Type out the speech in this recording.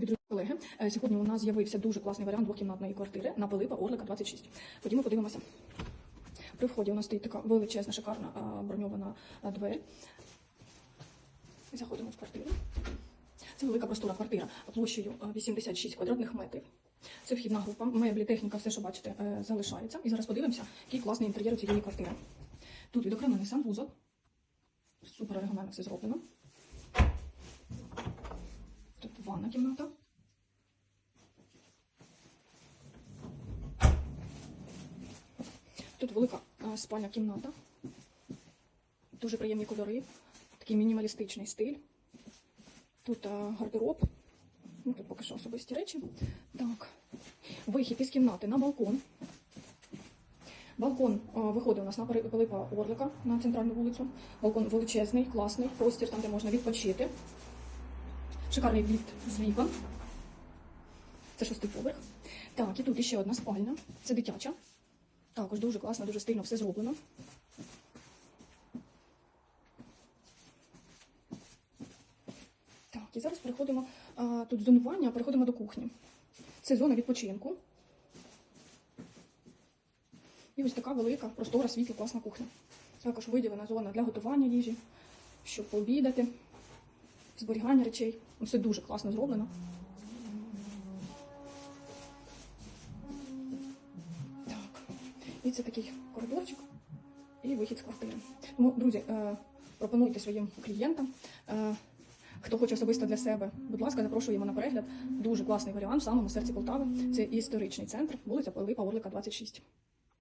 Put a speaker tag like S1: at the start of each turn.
S1: Друзі, колеги, е, сьогодні у нас з'явився дуже класний варіант двокімнатної квартири на Пилипа Орлика 26. Ходімо, подивимося. При вході у нас стоїть така величезна, шикарна броньована а, двері. Заходимо в квартиру. Це велика простора квартира площею 86 квадратних метрів. Це вхідна група, меблі, техніка, все, що бачите, е, залишається. І зараз подивимося, який класний інтер'єр цієї квартири. Тут відокремлений санвузол. Супер оригінально все зроблено. Тут ванна кімната. Тут велика е, спальня кімната. Дуже приємні кольори, такий мінімалістичний стиль. Тут е, гардероб. Ну, тут поки що особисті речі. Так. Вихід із кімнати на балкон. Балкон е, виходить у нас на Пили- Пилипа Орлика на центральну вулицю. Балкон величезний, класний, простір там, де можна відпочити. Шикарний від з вікон. Це шостий поверх. Так, і тут іще одна спальня. Це дитяча. Також дуже класно, дуже стильно все зроблено. Так, і зараз переходимо. А, тут зонування, переходимо до кухні. Це зона відпочинку. І ось така велика, простора, світла, класна кухня. Також виділена зона для готування їжі, щоб пообідати, зберігання речей. Все дуже класно зроблено. Так. І це такий коридорчик і вихід з квартири. Тому, друзі, е, пропонуйте своїм клієнтам. Е, Хто хоче особисто для себе, будь ласка, запрошуємо на перегляд. Дуже класний варіант в самому серці Полтави. Це історичний центр, вулиця Пилипа Орлика, 26.